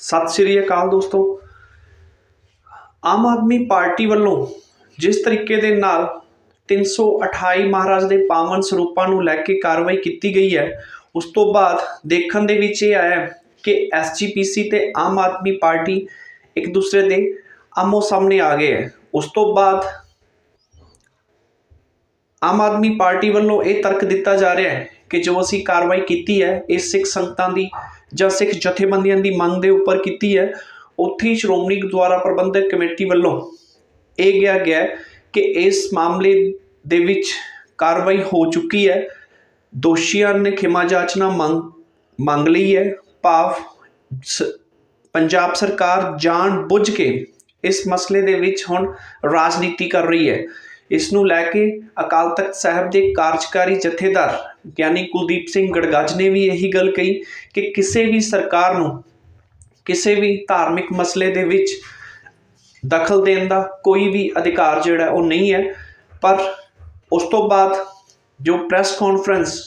ਸਤਿ ਸ਼੍ਰੀ ਅਕਾਲ ਦੋਸਤੋ। ਆਮ ਆਦਮੀ ਪਾਰਟੀ ਵੱਲੋਂ ਜਿਸ ਤਰੀਕੇ ਦੇ ਨਾਲ 328 ਮਹਾਰਾਜ ਦੇ ਪਾਵਨ ਸਰੂਪਾਂ ਨੂੰ ਲੈ ਕੇ ਕਾਰਵਾਈ ਕੀਤੀ ਗਈ ਹੈ, ਉਸ ਤੋਂ ਬਾਅਦ ਦੇਖਣ ਦੇ ਵਿੱਚ ਇਹ ਆਇਆ ਹੈ ਕਿ ਐਸਜੀਪੀਸੀ ਤੇ ਆਮ ਆਦਮੀ ਪਾਰਟੀ ਇੱਕ ਦੂਸਰੇ ਦੇ ਆਮੋ ਸਾਹਮਣੇ ਆ ਗਏ ਹੈ। ਉਸ ਤੋਂ ਬਾਅਦ ਆਮ ਆਦਮੀ ਪਾਰਟੀ ਵੱਲੋਂ ਇਹ ਤਰਕ ਦਿੱਤਾ ਜਾ ਰਿਹਾ ਹੈ ਕਿ ਜੋ ਅਸੀਂ ਕਾਰਵਾਈ ਕੀਤੀ ਹੈ, ਇਹ ਸਿੱਖ ਸੰਗਤਾਂ ਦੀ ਜਾਂ ਸਿੱਖ ਜਥੇਬੰਦੀਆਂ ਦੀ ਮੰਗ ਦੇ ਉੱਪਰ ਕੀਤੀ ਹੈ, ਉੱਥੇ ਹੀ ਸ਼੍ਰੋਮਣੀ ਗੁਰਦੁਆਰਾ ਪ੍ਰਬੰਧਕ ਕਮੇਟੀ ਵੱਲੋਂ ਇਹ ਗਿਆ ਗਿਆ ਕਿ ਇਸ ਮਾਮਲੇ ਦੇ ਵਿੱਚ ਕਾਰਵਾਈ ਹੋ ਚੁੱਕੀ ਹੈ। ਦੋਸ਼ੀਆਂ ਨੇ ਖਿਮਾ ਜਾਚਨਾ ਮੰਗ ਮੰਗ ਲਈ ਹੈ। ਭਾਵ ਸ- ਪੰਜਾਬ ਸਰਕਾਰ ਜਾਣ ਬੁੱਝ ਕੇ ਇਸ ਮਸਲੇ ਦੇ ਵਿੱਚ ਹੁਣ ਰਾਜਨੀਤੀ ਕਰ ਰਹੀ ਹੈ। ਇਸ ਨੂੰ ਲੈ ਕੇ ਅਕਾਲ ਤਖਤ ਸਾਹਿਬ ਦੇ ਕਾਰਜਕਾਰੀ ਜਥੇਦਾਰ ਗਿਆਨੀ ਕੁਲਦੀਪ ਸਿੰਘ ਗੜਗੱਜ ਨੇ ਵੀ ਇਹੀ ਗੱਲ ਕਹੀ ਕਿ ਕਿਸੇ ਵੀ ਸਰਕਾਰ ਨੂੰ ਕਿਸੇ ਵੀ ਧਾਰਮਿਕ ਮਸਲੇ ਦੇ ਵਿੱਚ ਦਖਲ ਦੇਣ ਦਾ ਕੋਈ ਵੀ ਅਧਿਕਾਰ ਜਿਹੜਾ ਉਹ ਨਹੀਂ ਹੈ। ਪਰ ਉਸ ਤੋਂ ਬਾਅਦ ਜੋ press conference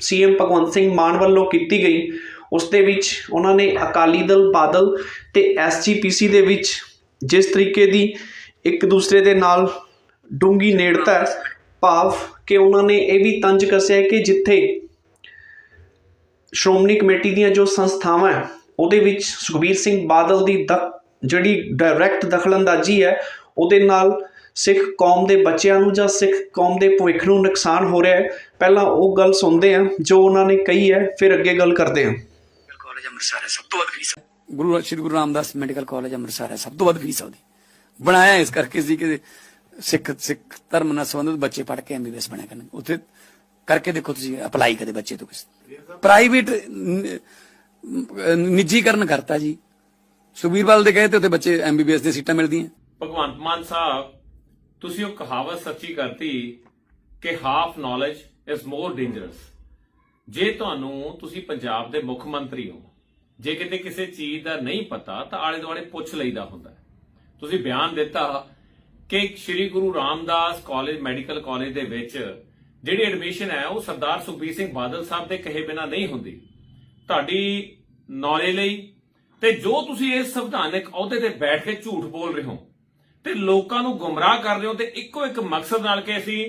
CM Bhagwant Singh Mann ਵੱਲੋਂ ਕੀਤੀ ਗਈ, ਉਸ ਦੇ ਵਿੱਚ ਉਹਨਾਂ ਨੇ ਅਕਾਲੀ ਦਲ, ਬਾਦਲ ਤੇ ਐਸਜੀਪੀਸੀ ਦੇ ਵਿੱਚ ਜਿਸ ਤਰੀਕੇ ਦੀ ਇੱਕ ਦੂਸਰੇ ਦੇ ਨਾਲ ਡੂੰਗੀ ਨੇੜਤਾ ਹੈ ਭਾਵ ਕਿ ਉਹਨਾਂ ਨੇ ਇਹ ਵੀ ਤੰਜ ਕੱਸਿਆ ਹੈ ਕਿ ਜਿੱਥੇ ਸ਼੍ਰੋਮਣੀ ਕਮੇਟੀ ਦੀਆਂ ਜੋ ਸੰਸਥਾਵਾਂ ਹੈ ਉਹਦੇ ਵਿੱਚ ਸੁਖਬੀਰ ਸਿੰਘ ਬਾਦਲ ਦੀ ਜਿਹੜੀ ਡਾਇਰੈਕਟ ਦਖਲਅੰਦਾਜ਼ੀ ਹੈ ਉਹਦੇ ਨਾਲ ਸਿੱਖ ਕੌਮ ਦੇ ਬੱਚਿਆਂ ਨੂੰ ਜਾਂ ਸਿੱਖ ਕੌਮ ਦੇ ਭਵਿੱਖ ਨੂੰ ਨੁਕਸਾਨ ਹੋ ਰਿਹਾ ਹੈ। ਪਹਿਲਾਂ ਉਹ ਗੱਲ ਸੁਣਦੇ ਹਾਂ ਜੋ ਉਹਨਾਂ ਨੇ ਕਹੀ ਹੈ ਫਿਰ ਅੱਗੇ ਗੱਲ ਕਰਦੇ ਹਾਂ। ਕਾਲਜ ਅੰਮ੍ਰਿਤਸਰ ਹੈ ਸਭ ਤੋਂ ਵੱਧ fees Guru Shri Guru Ramdas medical college Amritsar ਹੈ ਸਭ ਤੋਂ ਵੱਧ ਫੀਸ ਆ ਉਹਦੀ। ਬਣਾਇਆ ਇਸ ਕਰਕੇ ਸੀ ਕਿ ਸਿੱਖ ਸਿੱਖ ਧਰਮ ਨਾਲ ਸੰਬੰਧਿਤ ਬੱਚੇ ਪੜ੍ਹ ਕੇ ਐਮਬੀਬੀਐਸ ਬਣਿਆ ਕਰਨ। ਉੱਥੇ ਕਰਕੇ ਦੇਖੋ ਤੁਸੀਂ ਅਪਲਾਈ ਕਦੇ ਬੱਚੇ ਤੋਂ ਕਿਸੇ ਪ੍ਰਾਈਵੇਟ ਨਿੱਜੀਕਰਨ ਕਰਤਾ ਜੀ। ਸੁਖਬੀਰ ਦੇ ਕਹੇ ਤੇ ਉੱਥੇ ਬੱਚੇ ਐਮਬੀਬੀਐਸ ਦੀਆਂ ਸੀਟਾਂ ਮਿਲਦੀਆਂ। ਭਗਵੰਤ ਮਾਨ ਸਾਹਿਬ, ਤੁਸੀਂ ਉਹ ਕਹਾਵਤ ਸੱਚੀ ਕਰਤੀ ਕਿ half knowledge is more dangerous ਜੇ ਤੁਹਾਨੂੰ ਤੁਸੀਂ ਪੰਜਾਬ ਦੇ ਮੁੱਖ ਮੰਤਰੀ ਹੋ, ਜੇ ਕਿਤੇ ਕਿਸੇ ਚੀਜ਼ ਦਾ ਨਹੀਂ ਪਤਾ, ਤਾਂ ਆਲੇ ਦੁਆਲੇ ਪੁੱਛ ਲਈਦਾ ਹੁੰਦਾ। ਤੁਸੀਂ ਬਿਆਨ ਦਿੱਤਾ ਕਿ Shri Guru Ramdas college, medical college ਦੇ ਵਿੱਚ ਜਿਹੜੀ ਐਡਮਿਸ਼ਨ ਹੈ ਉਹ ਸਰਦਾਰ ਸੁਖਬੀਰ ਸਿੰਘ ਬਾਦਲ ਸਾਹਿਬ ਦੇ ਕਹੇ ਬਿਨਾ ਨਹੀਂ ਹੁੰਦੀ। ਤੁਹਾਡੀ ਨੌਲੇਜ ਲਈ ਤੇ ਜੋ ਤੁਸੀਂ ਇਸ ਸੰਵਿਧਾਨਕ ਅਹੁਦੇ ਤੇ ਬੈਠ ਕੇ ਝੂਠ ਬੋਲ ਰਹੇ ਹੋ ਤੇ ਲੋਕਾਂ ਨੂੰ ਗੁੰਮਰਾਹ ਕਰ ਰਹੇ ਹੋ ਤੇ ਇੱਕੋ ਇੱਕ ਮਕਸਦ ਨਾਲ ਕਿ ਅਸੀਂ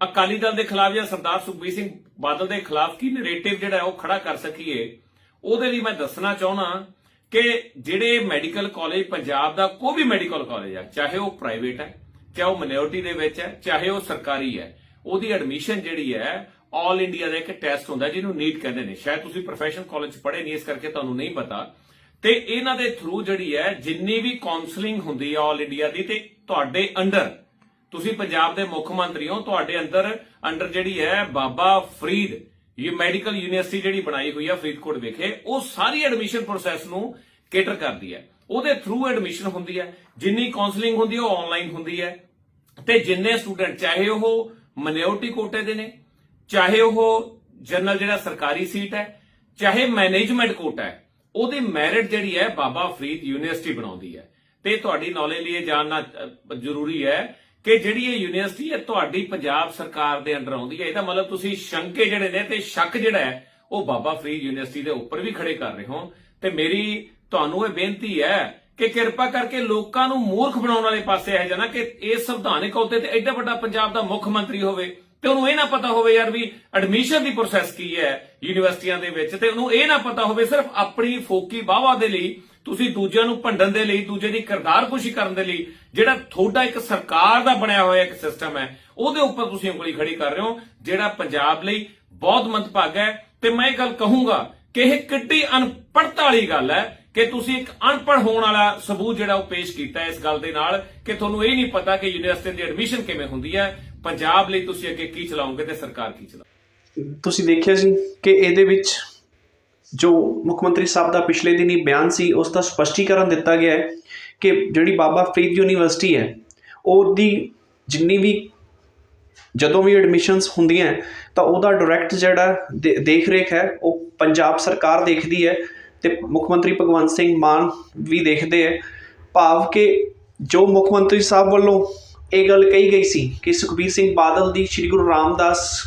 ਅਕਾਲੀ ਦਲ ਦੇ ਖਿਲਾਫ ਜਾਂ ਸਰਦਾਰ ਸੁਖਬੀਰ ਸਿੰਘ ਬਾਦਲ ਦੇ ਖਿਲਾਫ ਕੀ ਨੈਰੇਟਿਵ ਜਿਹੜਾ ਉਹ ਖੜਾ ਕਰ ਸਕੀਏ, ਉਹਦੇ ਲਈ ਮੈਂ ਦੱਸਣਾ ਚਾਹੁੰਦਾ ਕਿ ਜਿਹੜੇ ਮੈਡੀਕਲ ਕਾਲਜ, ਪੰਜਾਬ ਦਾ ਕੋਈ ਵੀ ਮੈਡੀਕਲ ਕਾਲਜ ਹੈ ਚਾਹੇ ਉਹ ਪ੍ਰਾਈਵੇਟ ਹੈ, ਚਾਹੇ ਉਹ ਮਿਨੋਰਟੀ ਦੇ ਵਿੱਚ ਹੈ, ਚਾਹੇ ਉਹ ਸਰਕਾਰੀ ਹੈ, ਉਹਦੀ ਐਡਮਿਸ਼ਨ ਜਿਹੜੀ ਹੈ ਆਲ ਇੰਡੀਆ ਦਾ ਇੱਕ ਟੈਸਟ ਹੁੰਦਾ ਜਿਹਨੂੰ ਨੀਟ ਕਹਿੰਦੇ ਨੇ। ਸ਼ਾਇਦ ਤੁਸੀਂ ਪ੍ਰੋਫੈਸ਼ਨਲ ਕਾਲਜ ਪੜ੍ਹੇ ਨਹੀਂ ਇਸ ਕਰਕੇ ਤੁਹਾਨੂੰ ਨਹੀਂ ਪਤਾ। ਤੇ ਇਹਨਾਂ ਦੇ ਥਰੂ ਜਿਹੜੀ ਹੈ, ਜਿੰਨੀ ਵੀ ਕਾਉਂਸਲਿੰਗ ਹੁੰਦੀ ਹੈ ਆਲ ਇੰਡੀਆ ਦੀ, ਤੇ ਤੁਹਾਡੇ ਅੰਡਰ, ਤੁਸੀਂ ਪੰਜਾਬ ਦੇ ਮੁੱਖ ਮੰਤਰੀ ਹੋ, ਤੁਹਾਡੇ ਅੰਦਰ, ਅੰਡਰ ਜਿਹੜੀ ਹੈ ਬਾਬਾ ਫਰੀਦ ਇਹ ਮੈਡੀਕਲ ਯੂਨੀਵਰਸਿਟੀ ਜਿਹੜੀ ਬਣਾਈ ਹੋਈ ਹੈ ਫਰੀਦਕੋਟ ਵਿਖੇ, ਉਹ ਸਾਰੀ ਐਡਮਿਸ਼ਨ ਪ੍ਰੋਸੈਸ ਨੂੰ ਕੇਟਰ ਕਰਦੀ ਹੈ। ਉਹਦੇ ਥਰੂ ਐਡਮਿਸ਼ਨ ਹੁੰਦੀ ਹੈ, ਜਿੰਨੀ ਕਾਉਂਸਲਿੰਗ ਹੁੰਦੀ ਹੈ, ਉਹ ਆਨਲਾਈਨ ਹੁੰਦੀ ਹੈ। ਤੇ ਜਿੰਨੇ ਸਟੂਡੈਂਟ ਚਾਹੇ ਉਹ ਮਿਨੋਰਟੀ ਕੋਟੇ ਦੇ ਨੇ, ਚਾਹੇ ਉਹ ਜਨਰਲ ਜਿਹੜਾ ਸਰਕਾਰੀ ਸੀਟ ਹੈ, ਚਾਹੇ ਮੈਨੇਜਮੈਂਟ ਕੋਟਾ ਹੈ, ਉਹਦੀ ਮੈਰਿਟ ਜਿਹੜੀ ਹੈ ਬਾਬਾ ਫਰੀਦ ਯੂਨੀਵਰਸਿਟੀ ਬਣਾਉਂਦੀ ਹੈ। ਤੇ ਤੁਹਾਡੀ ਨੌਲੇਜ ਲਈ ਇਹ ਜਾਣਨਾ ਜ਼ਰੂਰੀ ਹੈ ਕਿ ਜਿਹੜੀ ਇਹ ਯੂਨੀਵਰਸਿਟੀ ਹੈ ਤੁਹਾਡੀ ਪੰਜਾਬ ਸਰਕਾਰ ਦੇ ਅੰਡਰ ਆਉਂਦੀ ਹੈ, ਇਹਦਾ ਮਤਲਬ ਤੁਸੀਂ ਸ਼ੰਕੇ ਜਿਹੜੇ ਨੇ ਤੇ ਸ਼ੱਕ ਜਿਹੜਾ ਹੈ, ਉਹ ਬਾਬਾ ਫਰੀਦ ਯੂਨੀਵਰਸਿਟੀ ਦੇ ਉੱਪਰ ਵੀ ਖੜੇ ਕਰ ਰਹੇ ਹੋ। ਤੇ ਮੇਰੀ ਤੁਹਾਨੂੰ ਇਹ ਬੇਨਤੀ ਹੈ ਕਿ ਕਿਰਪਾ ਕਰਕੇ ਲੋਕਾਂ ਨੂੰ ਮੂਰਖ ਬਣਾਉਣ ਵਾਲੇ ਪਾਸੇ ਹੈ ਜਾਣਾ ਕਿ ਇਹ ਸੰਵਿਧਾਨਿਕ ਅਹੁਦੇ ਤੇ ਐਡਾ ਵੱਡਾ ਪੰਜਾਬ ਦਾ ਮੁੱਖ ਮੰਤਰੀ ਹੋਵੇ ਤੇ ਉਹਨੂੰ ਇਹ ਨਾ ਪਤਾ ਹੋਵੇ ਯਾਰ ਵੀ ਐਡਮਿਸ਼ਨ ਦੀ ਪ੍ਰੋਸੈਸ ਕੀ ਹੈ ਯੂਨੀਵਰਸਿਟੀਆਂ ਦੇ ਵਿੱਚ ਤੇ ਉਹਨੂੰ ਇਹ ਨਾ ਪਤਾ ਹੋਵੇ ਸਿਰਫ ਆਪਣੀ ਫੋਕੀ ਵਾਹਵਾ ਦੇ ਲਈ ਤੁਸੀਂ ਦੂਜਿਆਂ ਨੂੰ ਭੰਡਣ ਦੇ ਲਈ, ਦੂਜੇ ਦੀ ਕਿਰਦਾਰਕੁਸ਼ੀ ਕਰਨ ਦੇ ਲਈ, ਜਿਹੜਾ ਤੁਹਾਡਾ ਇੱਕ ਸਰਕਾਰ ਦਾ ਬਣਿਆ ਹੋਇਆ ਇੱਕ ਸਿਸਟਮ ਹੈ, ਉਹਦੇ ਉੱਪਰ ਤੁਸੀਂ ਉਂਗਲੀ ਖੜੀ ਕਰ ਰਹੇ ਹੋ, ਜਿਹੜਾ ਪੰਜਾਬ ਲਈ ਬਹੁਤ ਮੰਦਭਾਗਾ ਹੈ। ਤੇ ਮੈਂ ਇਹ ਗੱਲ ਕਹੂੰਗਾ ਕਿ ਇਹ ਕਿੱਡੀ ਅਨਪੜ੍ਹਤਾ ਵਾਲੀ ਗੱਲ ਹੈ ਕਿ ਤੁਸੀਂ ਇੱਕ ਅਨਪੜ੍ਹ ਹੋਣ ਵਾਲਾ ਸਬੂਤ ਜਿਹੜਾ ਉਹ ਪੇਸ਼ ਕੀਤਾ ਇਸ ਗੱਲ ਦੇ ਨਾਲ, ਕਿ ਤੁਹਾਨੂੰ ਇਹ ਨਹੀਂ ਪਤਾ ਕਿ ਯੂਨੀਵਰਸਿਟੀ ਦੀ ਐਡਮਿਸ਼ਨ ਕਿਵੇਂ ਹੁੰਦੀ ਹੈ, ਪੰਜਾਬ ਲਈ ਤੁਸੀਂ ਅੱਗੇ ਕੀ ਚਲਾਓਗੇ ਤੇ ਸਰਕਾਰ ਕੀ ਚਲਾਓ। ਤੁਸੀਂ ਦੇਖਿਆ ਸੀ ਕਿ ਇਹਦੇ ਵਿੱਚ ਜੋ ਮੁੱਖ ਮੰਤਰੀ ਸਾਹਿਬ ਦਾ ਪਿਛਲੇ ਦਿਨੀ ਬਿਆਨ ਸੀ, ਉਸ ਦਾ ਸਪਸ਼ਟੀਕਰਨ ਦਿੱਤਾ ਗਿਆ ਹੈ ਕਿ ਜਿਹੜੀ ਬਾਬਾ ਫਰੀਦ ਯੂਨੀਵਰਸਿਟੀ ਹੈ, ਉਹਦੀ ਜਿੰਨੀ ਵੀ ਜਦੋਂ ਵੀ ਐਡਮਿਸ਼ਨਸ ਹੁੰਦੀਆਂ ਤਾਂ ਉਹਦਾ ਡਾਇਰੈਕਟ ਜਿਹੜਾ ਦੇ- ਦੇਖ ਰੇਖ ਹੈ, ਉਹ ਪੰਜਾਬ ਸਰਕਾਰ ਦੇਖਦੀ ਹੈ ਤੇ ਮੁੱਖ ਮੰਤਰੀ ਭਗਵੰਤ ਸਿੰਘ ਮਾਨ ਵੀ ਦੇਖਦੇ ਹੈ। ਭਾਵ ਕਿ ਜੋ ਮੁੱਖ ਮੰਤਰੀ ਸਾਹਿਬ ਵੱਲੋਂ ਇਹ ਗੱਲ ਕਹੀ ਗਈ ਸੀ ਕਿ ਸੁਖਬੀਰ ਸਿੰਘ ਬਾਦਲ ਦੀ ਸ੍ਰੀ ਗੁਰੂ ਰਾਮਦਾਸ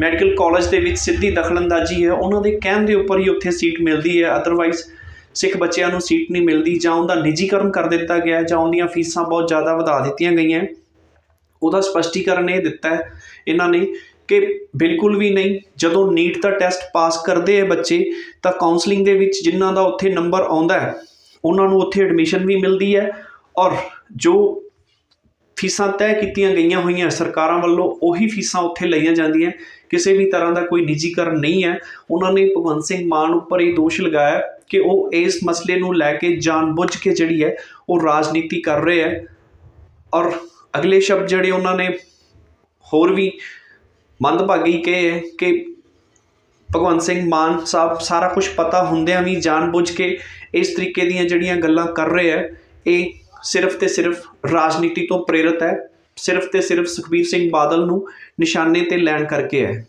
ਮੈਡੀਕਲ ਕਾਲਜ ਦੇ ਵਿੱਚ ਸਿੱਧੀ ਦਖਲਅੰਦਾਜ਼ੀ ਹੈ। ਉਹਨਾਂ ਦੇ ਕਹਿਣ ਦੇ ਉੱਪਰ ਹੀ ਉੱਥੇ ਸੀਟ ਮਿਲਦੀ ਹੈ। ਅਦਰਵਾਈਜ਼ ਸਿੱਖ ਬੱਚਿਆਂ ਨੂੰ ਸੀਟ ਨਹੀਂ ਮਿਲਦੀ। ਜਾਂ ਉਹਦਾ ਨਿੱਜੀਕਰਨ ਕਰ ਦਿੱਤਾ ਗਿਆ ਜਾਂ ਉਹਦੀਆਂ ਫੀਸਾਂ ਬਹੁਤ ਜ਼ਿਆਦਾ ਵਧਾ ਦਿੱਤੀਆਂ ਗਈਆਂ ਉਹਦਾ ਸਪਸ਼ਟੀਕਰਨ ਇਹ ਦਿੱਤਾ ਹੈ ਇਹਨਾਂ ਨੇ ਕਿ ਬਿਲਕੁਲ ਵੀ ਨਹੀਂ। ਜਦੋਂ ਨੀਟ ਦਾ ਟੈਸਟ ਪਾਸ ਕਰਦੇ ਆ ਬੱਚੇ, ਤਾਂ ਕਾਉਂਸਲਿੰਗ ਦੇ ਵਿੱਚ ਜਿਨ੍ਹਾਂ ਦਾ ਉੱਥੇ ਨੰਬਰ ਆਉਂਦਾ ਹੈ, ਉਹਨਾਂ ਨੂੰ ਉੱਥੇ ਐਡਮਿਸ਼ਨ ਵੀ ਮਿਲਦੀ ਹੈ। ਔਰ ਜੋ ਫੀਸਾਂ ਤੈਅ ਕੀਤੀਆਂ ਗਈਆਂ ਹੋਈਆਂ। ਸਰਕਾਰਾਂ ਵੱਲੋਂ ਉਹੀ ਫੀਸਾਂ ਉੱਥੇ ਲਈਆਂ ਜਾਂਦੀਆਂ। ਕਿਸੇ ਵੀ ਤਰ੍ਹਾਂ ਦਾ ਕੋਈ ਨਿੱਜੀਕਰਨ ਨਹੀਂ ਹੈ। ਉਹਨਾਂ ਨੇ ਭਗਵੰਤ ਸਿੰਘ ਮਾਨ ਉੱਪਰ ਇਹ ਦੋਸ਼ ਲਗਾਇਆ ਕਿ ਉਹ ਇਸ ਮਸਲੇ ਨੂੰ ਲੈ ਕੇ ਜਾਣਬੁੱਝ ਕੇ ਜਿਹੜੀ ਹੈ, ਉਹ ਰਾਜਨੀਤੀ ਕਰ ਰਹੇ ਹੈ। ਔਰ ਅਗਲੇ ਸ਼ਬਦ ਜਿਹੜੇ ਉਹਨਾਂ ਨੇ ਹੋਰ ਵੀ ਮੰਦਭਾਗੀ ਕਹੇ ਹੈ ਕਿ ਭਗਵੰਤ ਸਿੰਘ ਮਾਨ ਸਾਹਿਬ ਸਾਰਾ ਕੁਝ ਪਤਾ ਹੁੰਦਿਆਂ ਵੀ ਜਾਣਬੁੱਝ ਕੇ ਇਸ ਤਰੀਕੇ ਦੀਆਂ ਜਿਹੜੀਆਂ ਗੱਲਾਂ ਕਰ ਰਹੇ ਹੈ, ਇਹ ਸਿਰਫ ਤੇ ਸਿਰਫ ਰਾਜਨੀਤੀ ਤੋਂ ਪ੍ਰੇਰਿਤ ਹੈ, ਸਿਰਫ ਤੇ ਸਿਰਫ ਸੁਖਬੀਰ ਸਿੰਘ ਬਾਦਲ ਨੂੰ ਨਿਸ਼ਾਨੇ ਤੇ ਲੈਣ ਕਰਕੇ ਹੈ।